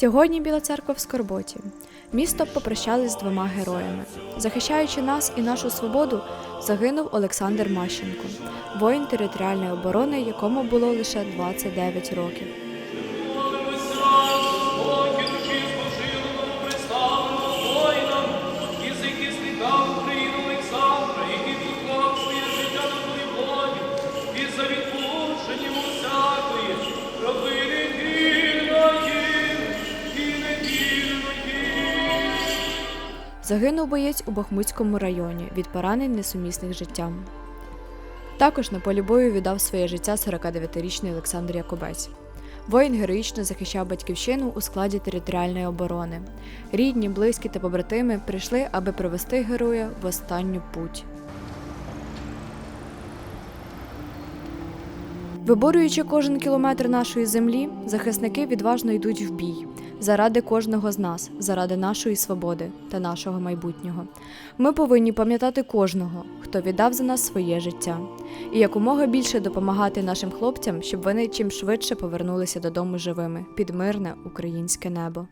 Сьогодні Біла церква в Скорботі. Місто попрощались з двома героями. Захищаючи нас і нашу свободу, загинув Олександр Мащенко, воїн територіальної оборони, якому було лише 29 років. Загинув боєць у Бахмутському районі від поранень несумісних життям. Також на полі бою віддав своє життя 49-річний Олександр Якубець. Воїн героїчно захищав батьківщину у складі територіальної оборони. Рідні, близькі та побратими прийшли, аби провести героя в останню путь. Виборюючи кожен кілометр нашої землі, захисники відважно йдуть в бій заради кожного з нас, заради нашої свободи та нашого майбутнього. Ми повинні пам'ятати кожного, хто віддав за нас своє життя, і якомога більше допомагати нашим хлопцям, щоб вони чим швидше повернулися додому живими під мирне українське небо.